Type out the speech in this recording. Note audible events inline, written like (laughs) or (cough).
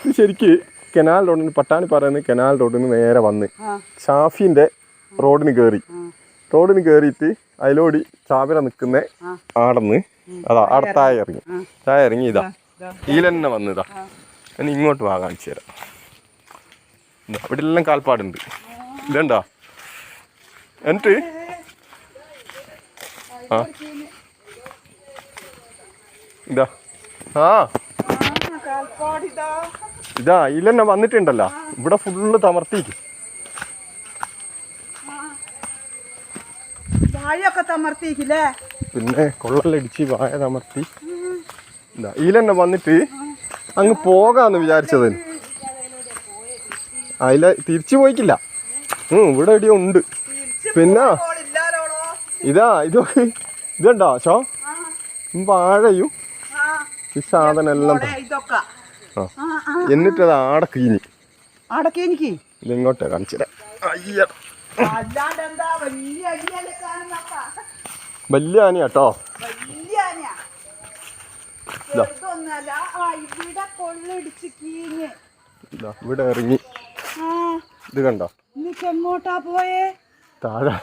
(laughs) ശരിക്ക് കനാൽ റോഡിന് പട്ടാണി പറയുന്ന കനാൽ റോഡിൽ നിന്ന് നേരെ വന്ന്. ഷാഫിന്റെ റോഡിന് കയറി റോഡിന് കയറിയിട്ട് അതിലോടി ചാവിര നിൽക്കുന്ന ആടന്ന് അതാ ആടെ താഴെ ഇറങ്ങി താഴെ ഇറങ്ങി ഇതാ. ഈലെന്നെ വന്ന് ഇതാ ഞാൻ ഇങ്ങോട്ട് വാ കാണിച്ചു തരാം. അവിടെ ഇവിടെ എല്ലാം കാൽപ്പാടുണ്ട്. ഇതുണ്ടോ? എന്നിട്ട്? ആ. ഇതാ. ആ. ഇതാ ഇല്ലെന്നെ വന്നിട്ടുണ്ടല്ലോ. ഇവിടെ ഫുള്ള് തമർത്തിക്ക് വാഴയൊക്കെ തമർത്തിക്കില്ലേ പിന്നെ കൊള്ളലടിച്ച് വായ തമർത്തി. ഇതാ ഇതിലെന്നെ വന്നിട്ട് അങ്ങ് പോകാന്ന് വിചാരിച്ചത്. അതില തിരിച്ചു പോയിക്കില്ല ഉം, ഇവിടെ എവിടെയോ ഉണ്ട്. പിന്നെ ഇതാ ഇതൊക്കെ ഇതുണ്ടോ ഷോ? വാഴയും. ഈ സാധനം എല്ലാം ഇതൊക്കെ. ആ. എന്നിട്ടത് ആടെ കീഞ്ഞി. ഇതിങ്ങോട്ടേ അയ്യ. വലിയ ആന കേട്ടോ ഇവിടെ ഇറങ്ങി. ഇത് കണ്ടോ? എങ്ങോട്ടാ പോയേ? താഴെ.